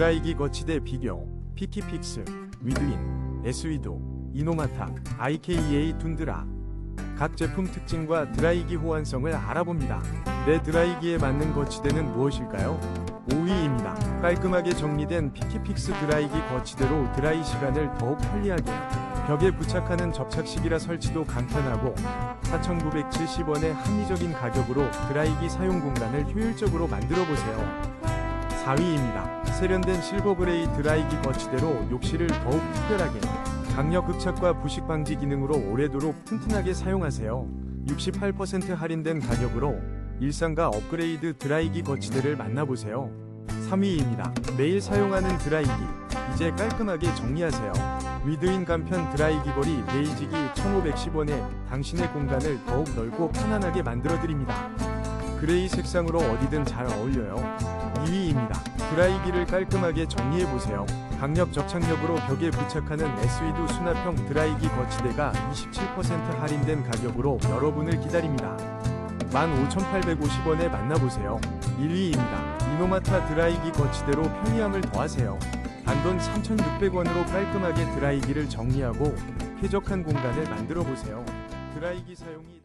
드라이기 거치대 비교 피키픽스 위드인 에스위도 이노마타 IKEA 툰드라 각 제품 특징과 드라이기 호환성을 알아봅니다. 내 드라이기에 맞는 거치대는 무엇일까요? 5위입니다. 깔끔하게 정리된 피키픽스 드라이기 거치대로 드라이 시간을 더욱 편리하게 벽에 부착하는 접착식이라 설치도 간편하고 4,970원의 합리적인 가격으로 드라이기 사용 공간을 효율적으로 만들어 보세요. 4위입니다. 세련된 실버 그레이 드라이기 거치대로 욕실을 더욱 특별하게 강력 흡착과 부식 방지 기능으로 오래도록 튼튼하게 사용하세요. 68% 할인된 가격으로 일상과 업그레이드 드라이기 거치대를 만나보세요. 3위입니다. 매일 사용하는 드라이기 이제 깔끔하게 정리하세요. 위드인 간편 드라이기 거리 베이직이 1,510원에 당신의 공간을 더욱 넓고 편안하게 만들어드립니다. 그레이 색상으로 어디든 잘 어울려요. 2위입니다. 드라이기를 깔끔하게 정리해보세요. 강력 접착력으로 벽에 부착하는 에스위드 수납형 드라이기 거치대가 27% 할인된 가격으로 여러분을 기다립니다. 15,850원에 만나보세요. 1위입니다. 이노마타 드라이기 거치대로 편리함을 더하세요. 단돈 3,600원으로 깔끔하게 드라이기를 정리하고 쾌적한 공간을 만들어 보세요. 드라이기 사용이